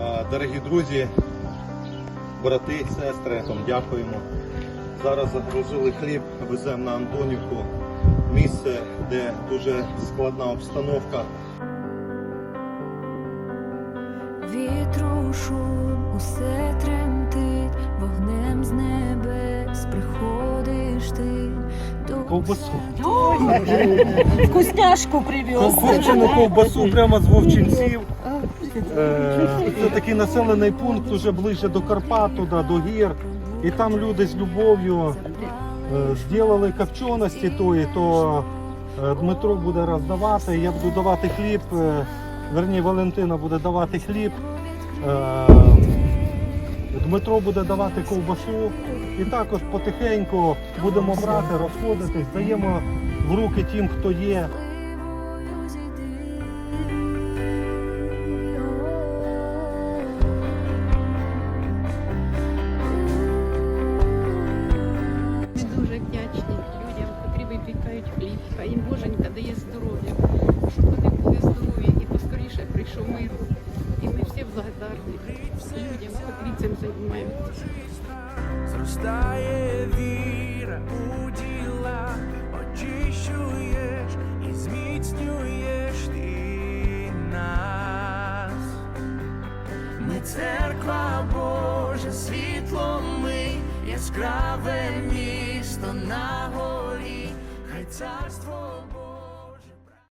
Е, Дорогі друзі, брати, сестри, вам дякуємо. Зараз загрузили хліб, веземо на Антонівку, місце, де дуже складна обстановка. Вітру шум, усе тремтить, вогнем з небес приходиш ти до Ковбасу. Вкусняшку привез. Копчену ковбасу прямо з вовчинців. Е, Це такий населений пункт уже ближче до Карпат, туди, до гір. І там люди з любов'ю е, зробили копченості тої, то е, Дмитро буде роздавати, я буду давати хліб, верні Валентина буде давати хліб. Дмитро буде давати ковбасу і також потихеньку будемо брати, розходитись, даємо в руки тим, хто є. Їм Боженька дає здоров'я, щоб вони були здорові і поскоріше прийшов мир. І ми всі благодарні людям, котрі цим займаються. Зростає віра у діла, очищуєш і зміцнюєш ти нас. Ми церква Божа, світло ми, яскраве місто на горі,